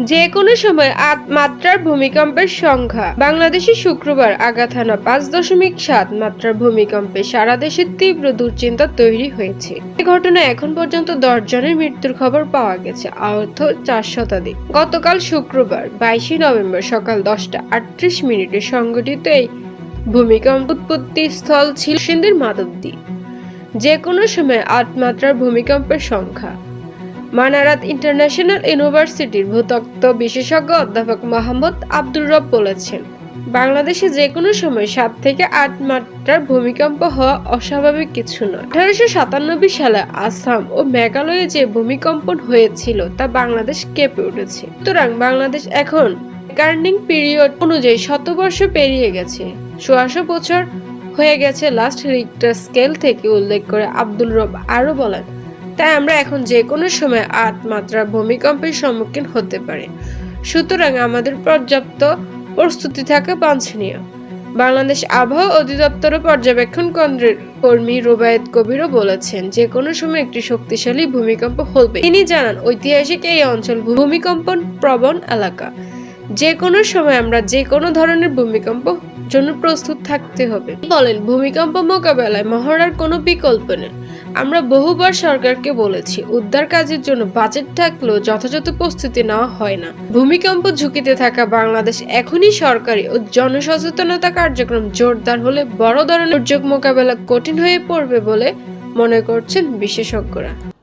যে কোনো সময় মাত্রার ভূমিকম্পের সংখ্যা। বাংলাদেশে শুক্রবার হানা পাঁচ দশমিক সাত মাত্রার ভূমিকম্পে সারা দেশে তীব্র দুশ্চিন্তা তৈরি হয়েছে। এই ঘটনায় এখন পর্যন্ত দশ জনের মৃত্যুর খবর পাওয়া গেছে, আহত চার শতাধিক। গতকাল শুক্রবার, বাইশে নভেম্বর সকাল দশটা আটত্রিশ মিনিটে সংঘটিত এই ভূমিকম্প উৎপত্তি স্থল ছিল সিন্ধের মাধবদী যে কোনো সময় আট মাত্রার ভূমিকম্পের সংখ্যা। মানারাত ইন্টারন্যাশনাল ইউনিভার্সিটির ভূতত্ত্ব বিশেষজ্ঞ অধ্যাপক মোহাম্মদ আব্দুর রব বলেছেন, বাংলাদেশে যে কোনো সময় সাত থেকে আট মাত্রার ভূমিকম্প হওয়া অস্বাভাবিক কিছু নয়। আঠারোশো সাতানব্বই সালে আসাম ও মেঘালয়ে যে ভূমিকম্পন হয়েছিল তা বাংলাদেশ কেঁপে উঠেছে। সুতরাং বাংলাদেশ এখন কার্নিং পিরিয়ড অনুযায়ী শতবর্ষ পেরিয়ে গেছে। সোয়াশো বছর হয়ে গেছে লাস্ট রিক্টার স্কেল থেকে, উল্লেখ করে আব্দুল রব আরও বলেন। তাই আমরা এখন যে কোনো সময় আট মাত্রার ভূমিকম্পের সম্মুখীন হতে পারি। সুতরাং আমাদের পর্যাপ্ত প্রস্তুতি থাকা বাঞ্ছনীয়। বাংলাদেশ আবহাওয়া অধিদপ্তর পর্যবেক্ষণ কেন্দ্রের কর্মী রুবায়েত কবিরও বলেছেন, যে কোনো সময় একটি শক্তিশালী ভূমিকম্প হবে তিনি জানান, ঐতিহাসিক এই অঞ্চল ভূমিকম্পন প্রবণ এলাকা। যে কোনো সময় আমরা যে কোনো ধরনের ভূমিকম্প জন্য প্রস্তুত থাকতে হবে। বলেন, ভূমিকম্প মোকাবেলায় মহড়ার কোনো বিকল্প নেই। আমরা বহুবার সরকারকে বলেছি, উদ্ধার কাজের জন্য বাজেট থাকলেও যথাযথ প্রস্তুতি নেওয়া হয় না। ভূমিকম্প ঝুঁকিতে থাকা বাংলাদেশ এখনই সরকারি ও জনসচেতনতা কার্যক্রম জোরদার হলে বড় ধরনের দুর্যোগ মোকাবেলা কঠিন হয়ে পড়বে বলে মনে করছেন বিশেষজ্ঞরা।